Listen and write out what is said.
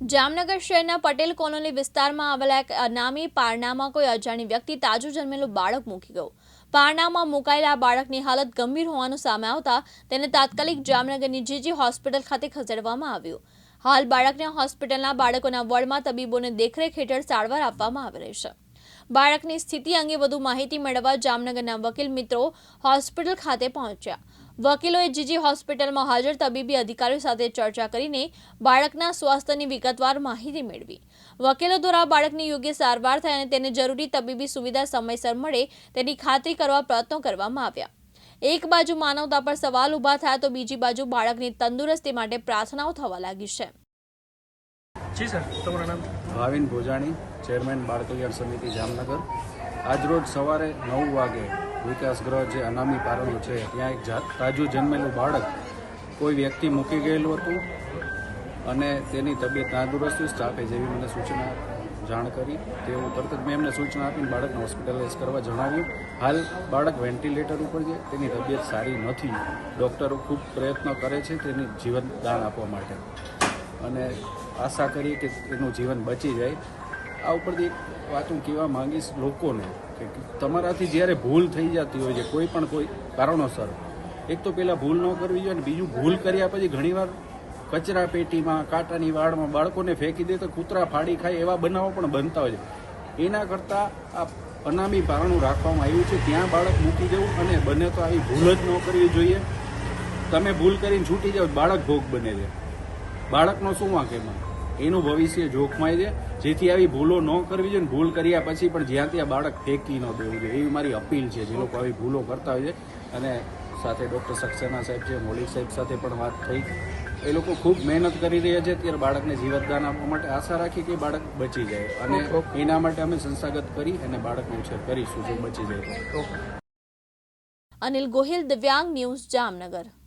જામનગર શહેરના પટેલ કોલોની વિસ્તારમાં આવેલા એક અનામી પારણામાં કોઈ અજાણી વ્યક્તિ તાજું જન્મેલું બાળક મૂકી ગયું. પારણામાં મુકાયેલા બાળકની હાલત ગંભીર હોવાનું સામે આવતા તેને તાત્કાલિક જામનગરની જીજી હોસ્પિટલ ખાતે ખસેડવામાં આવ્યું. હાલ બાળકને હોસ્પિટલના બાળકોના વોર્ડમાં તબીબોને દેખરેખ હેઠળ સારવાર આપવામાં આવી રહી છે. બાળકની સ્થિતિ અંગે વધુ માહિતી મેળવવા જામનગરના વકીલ મિત્રો હોસ્પિટલ ખાતે પહોંચ્યા. વકીલોએ જીજી હોસ્પિટલમાં હાજર તબીબી અધિકારીઓ સાથે ચર્ચા કરીને બાળકના સ્વાસ્થ્યની વિગતવાર માહિતી મેળવી. વકીલો દ્વારા બાળકની યોગ્ય સારવાર થાય અને તેને જરૂરી તબીબી સુવિધા સમયસર મળે તેની ખાતરી કરવા પ્રયત્નો કરવામાં આવ્યા. એક બાજુ માનવતા પર સવાલ ઊભા થયા તો બીજી બાજુ બાળકની તંદુરસ્તી માટે પ્રાર્થનાઓ થવા લાગી છે. જી સર તમારું નામ? ભાવિન ભોજાણી ચેરમેન બાળ કલ્યાણ સમિતિ જામનગર. આજરોજ સવારે નવ વાગે વિકાસગૃહ જે અનામી પારણું છે, ત્યાં એક જાત તાજું જન્મેલું બાળક કોઈ વ્યક્તિ મૂકી ગયેલું હતું અને તેની તબિયત નાદુરસ્ત સ્ટાફે જેવી મને સૂચના જાણ કરી. તેવું તરત જ મેં એમને સૂચના આપીને બાળકને હોસ્પિટલાઇઝ કરવા જણાવ્યું. હાલ બાળક વેન્ટિલેટર ઉપર છે, તેની તબિયત સારી નથી. ડૉક્ટરો ખૂબ પ્રયત્ન કરે છે તેની જીવનદાન આપવા માટે. અને આશા કરીએ કે એનું જીવન બચી જાય. આ ઉપરથી વાત હું કહેવા માંગીશ લોકોને કે તમારાથી જ્યારે ભૂલ થઈ જતી હોય છે, કોઈ પણ કોઈ કારણોસર, એક તો પહેલાં ભૂલ ન કરવી જોઈએ અને બીજું ભૂલ કર્યા પછી ઘણીવાર કચરા પેટીમાં, કાંટાની વાડમાં બાળકોને ફેંકી દે તો કૂતરા ફાડી ખાય એવા બનાવો પણ બનતા હોય છે. એના કરતાં આ અનામી પારણું રાખવામાં આવ્યું છે. ત્યાં બાળક મૂકી દેવું અને બને તો આવી ભૂલ જ ન કરવી જોઈએ. તમે ભૂલ કરીને છૂટી જાઓ, બાળક ભોગ બને છે. બાળકનો શું વાંક એમાં? એનું ભવિષ્ય જોખમાય છે. જેથી આવી ભૂલો ન કરવી જોઈએ ભૂલ કર્યા પછી પણ જ્યાં ત્યાં બાળક ફેંકી ન દેવું જોઈએ. એવી મારી અપીલ છે. જે લોકો આવી ભૂલો કરતા હોય છે. અને સાથે ડૉક્ટર સક્સેના સાહેબ છે મોલિક સાહેબ સાથે પણ વાત થઈ. એ લોકો ખૂબ મહેનત કરી રહ્યા છે. ત્યારે બાળકને જીવતદાન આપવા માટે આશા રાખી કે બાળક બચી જાય. અને એના માટે અમે સંસ્થાગત કરી અને બાળકનો ઉછેર કરીશું. જો બચી જાય તો. અનિલ ગોહિલ દિવ્યાંગ ન્યૂઝ જામનગર.